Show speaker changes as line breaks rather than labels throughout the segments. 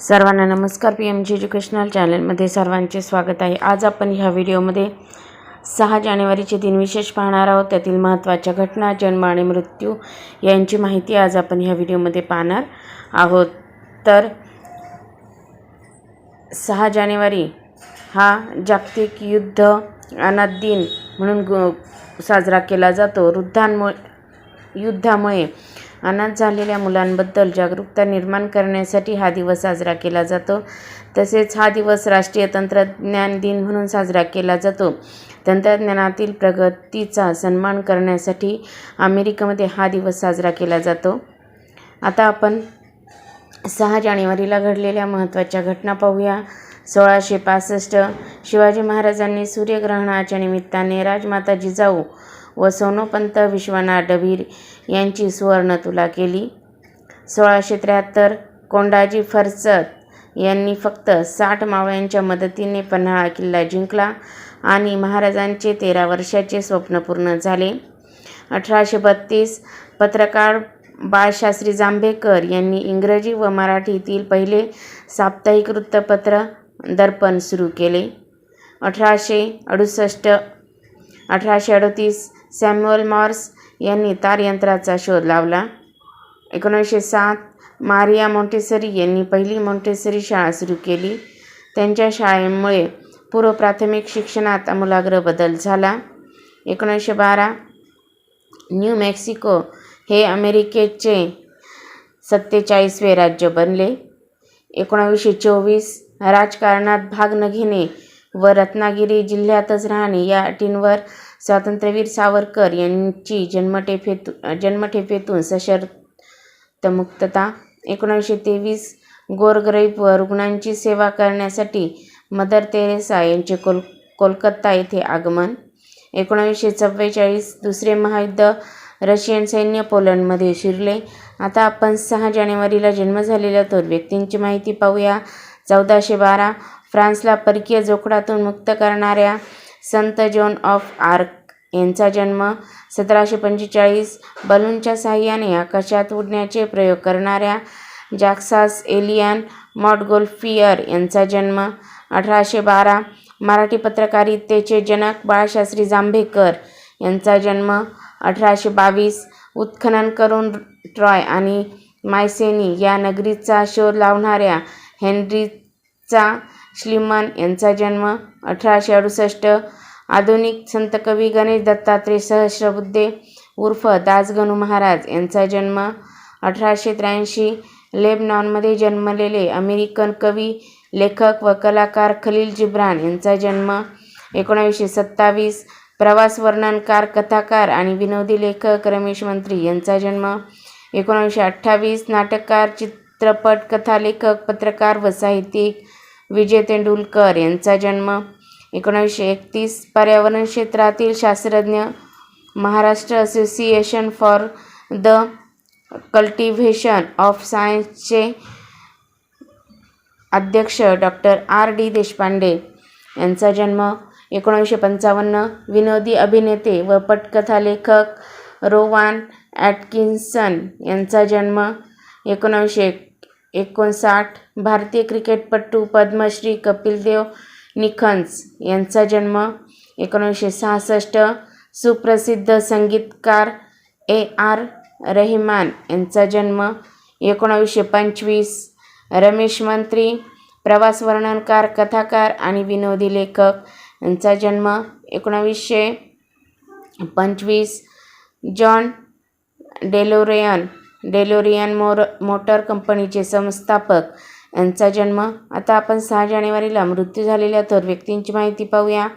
सर्वांना नमस्कार. P M G educational चॅनलमध्ये सर्वांचे स्वागत आहे. आज आपण ह्या व्हिडिओमध्ये सहा जानेवारीचे दिन विशेष पाहणार आहोत. त्यातील महत्त्वाच्या घटना जन्म आणि मृत्यू यांची माहिती आज आपण ह्या व्हिडिओमध्ये पाहणार आहोत. तर सहा जानेवारी हा जागतिक युद्ध अनाथ दिन म्हणून साजरा केला जातो. वृद्धांमुळे युद्धामुळे अनाथ झालेल्या मुलांबद्दल जागरूकता निर्माण करण्यासाठी हा दिवस साजरा केला जातो. तसेच हा दिवस राष्ट्रीय तंत्रज्ञान दिन म्हणून साजरा केला जातो. तंत्रज्ञानातील प्रगतीचा सन्मान करण्यासाठी अमेरिकेमध्ये हा दिवस साजरा केला जातो. आता आपण सहा जानेवारीला घडलेल्या महत्त्वाच्या घटना पाहूया. सोळाशे पासष्ट शिवाजी महाराजांनी सूर्यग्रहणाच्या निमित्ताने राजमाता जिजाऊ व सोनोपंत विश्वनाथ डबीर यांची सुवर्ण तुला केली. सोळाशे त्र्याहत्तर कोंडाजी फरसत यांनी फक्त साठ मावळ्यांच्या मदतीने पन्हाळा किल्ला जिंकला आणि महाराजांचे तेरा वर्षाचे स्वप्न पूर्ण झाले. अठराशे बत्तीस पत्रकार बाळशास्त्री जांभेकर यांनी इंग्रजी व मराठीतील पहिले साप्ताहिक वृत्तपत्र दर्पण सुरू केले. अठराशे अडुसष्ट अठराशे अडतीस सॅम्युअल मॉर्स यांनी तारयंत्राचा शोध लावला. एकोणीसशे सात मारिया मोंटेसरी यांनी पहिली मोंटेसरी शाळा सुरू केली. त्यांच्या शाळेमुळे पूर्व प्राथमिक शिक्षणात आमूलाग्र बदल झाला. एकोणीसशे बारा न्यू मेक्सिको हे अमेरिकेचे सत्तेचाळीसवे राज्य बनले. एकोणावीसशे चोवीस राजकारणात भाग न घेणे व रत्नागिरी जिल्ह्यातच राहणे या अटींवर स्वातंत्र्यवीर सावरकर यांची जन्मठेपेतू जन्मठेपेतून सशर्त मुक्तता एकोणीसशे तेवीस गोरगरीब व रुग्णांची सेवा करण्यासाठी मदर तेरेसा यांचे कोल कोलकाता येथे आगमन. एकोणावीसशे चव्वेचाळीस दुसरे महायुद्ध रशियन सैन्य पोलंडमध्ये शिरले. आता आपण सहा जानेवारीला जन्म झालेल्या थोर व्यक्तींची माहिती पाहूया. चौदाशे बारा फ्रान्सला परकीय जोखडातून मुक्त करणाऱ्या संत जॉन ऑफ आर्क यांचा जन्म सतराशे पंचेचाळीस बलूनच्या साह्याने आकाशात उडण्याचे प्रयोग करणाऱ्या जॅक्सास एलियन मॉटगोल्फियर यांचा जन्म अठराशे बारा मराठी पत्रकारितेचे जनक बाळशास्त्री जांभेकर यांचा जन्म अठराशे बावीस उत्खनन करून ट्रॉय आणि मायसेनी या नगरीचा शोध लावणाऱ्या हेनरीचा श्लीमान यांचा जन्म अठराशे अडुसष्ट. आधुनिक संत कवी गणेश दत्तात्रय सहस्रबुद्धे उर्फ दासगणू महाराज यांचा जन्म अठराशे त्र्याऐंशी. लेबनॉनमध्ये जन्मलेले अमेरिकन कवी लेखक व कलाकार खलील जिब्रान यांचा जन्म एकोणावीसशे सत्तावीस. प्रवास वर्णनकार कथाकार आणि विनोदी लेखक रमेश मंत्री यांचा जन्म एकोणावीसशे अठ्ठावीस. नाटककार चित्रपट कथालेखक पत्रकार व साहित्यिक विजय तेंडुलकर यांचा जन्म एकोणावीसशे एकतीस पर्यावरण क्षेत्रातील शास्त्रज्ञ Maharashtra association for the cultivation of सायन्सचे अध्यक्ष डॉक्टर आर. डी. देशपांडे यांचा जन्म एकोणीसशे पंचावन्न. विनोदी अभिनेते व पटकथा लेखक रोवान ॲटकिन्सन यांचा जन्म एकोणीसशे एकोणसाठ भारतीय क्रिकेटपटू पद्मश्री कपिलदेव निखन्स यांचा जन्म एकोणीसशे सहासष्ट सुप्रसिद्ध संगीतकार ए आर रेहमान यांचा जन्म एकोणावीसशे पंचवीस. रमेश मंत्री प्रवास वर्णनकार कथाकार आणि विनोदी लेखक यांचा जन्म एकोणावीसशे पंचवीस. जॉन डेलोरेयन डेलोरियन मोर मोटर कंपनीचे संस्थापक. यांचा जन्म आता आपण सहा जानेवारीला. मृत्यू झालेल्या थोर व्यक्तींची माहिती पाहूया.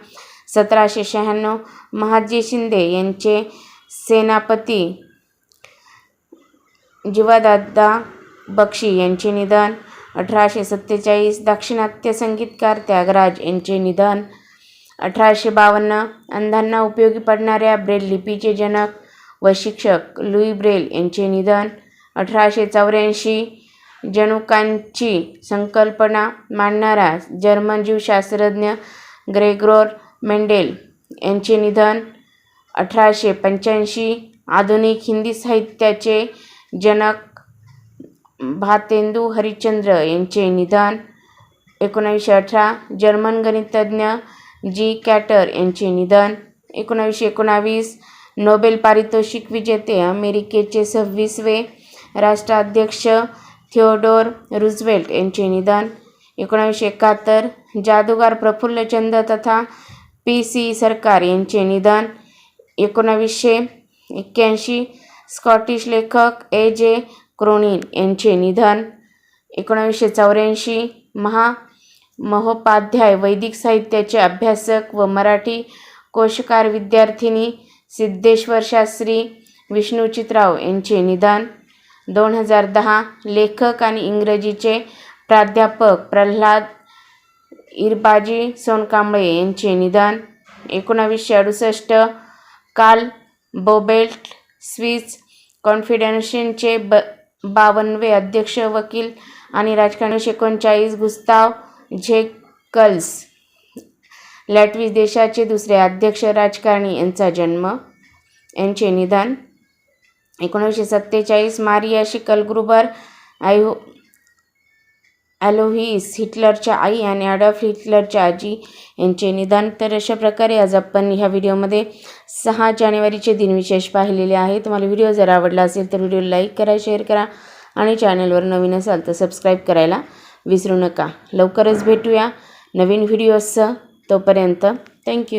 सतराशे शहाण्णव महाजी शिंदे यांचे सेनापती जीवादादा बक्षी यांचे निधन. अठराशे सत्तेचाळीस दाक्षिणात्य संगीतकार त्यागराज यांचे निधन. अठराशे बावन्न अंधांना उपयोगी पडणाऱ्या ब्रेल लिपीचे जनक. व शिक्षक लुई ब्रेल यांचे निधन. अठराशे चौऱ्याऐंशी जनुकांची संकल्पना मांडणारा जर्मन जीवशास्त्रज्ञ ग्रेग्रोर मेंडेल यांचे निधन. अठराशे पंच्याऐंशी आधुनिक हिंदी साहित्याचे जनक भातेंदू हरिश्चंद्र यांचे निधन. एकोणावीसशे अठरा जर्मन गणितज्ञ जी कॅटर यांचे निधन. एकोणावीसशे एकोणावीस नोबेल पारितोषिक विजेते अमेरिकेचे सव्वीसवे राष्ट्राध्यक्ष थिओडोर रुझवेल्ट यांचे निधन. एकोणावीसशे एकाहत्तर जादूगार प्रफुल्लचंद तथा पी सी सरकार यांचे निधन. एकोणावीसशे एक्क्याऐंशी स्कॉटिश लेखक ए जे क्रोनिन यांचे निधन. एकोणावीसशे चौऱ्याऐंशी महा महोपाध्याय वैदिक साहित्याचे अभ्यासक व मराठी कोशकार विद्यार्थिनी सिद्धेश्वर शास्त्री विष्णुचितराव यांचे निधन. दोन हजार दहा लेखक आणि इंग्रजीचे प्राध्यापक प्रल्हाद इरबाजी सोनकांबळे यांचे निधन. एकोणावीसशे अडुसष्ट काल बोबेल्ट स्विस कॉन्फिडेन्शनचे ब बावनवे अध्यक्ष वकील आणि राजकारणी एकोणचाळीस गुस्ताव झेकल्स लॅटवीज देशाचे दुसरे अध्यक्ष राजकारणी यांचा जन्म यांचे निधन एकोणीसशे सत्तेचाळीस मारिया शिकलग्रुबर आयो ॲलोव्हिस हिटलरच्या आई आणि अडॉल्फ हिटलरच्या आजी यांचे निधन. तर अशा प्रकारे आज आपण ह्या व्हिडिओमध्ये सहा जानेवारीचे दिनविशेष पाहिलेले आहे तुम्हाला व्हिडिओ जर आवडला असेल तर व्हिडिओ लाईक करा शेअर करा आणि चॅनलवर नवीन असाल तर सबस्क्राईब करायला विसरू नका. लवकरच भेटूया नवीन व्हिडिओसह. तोपर्यंत थँक्यू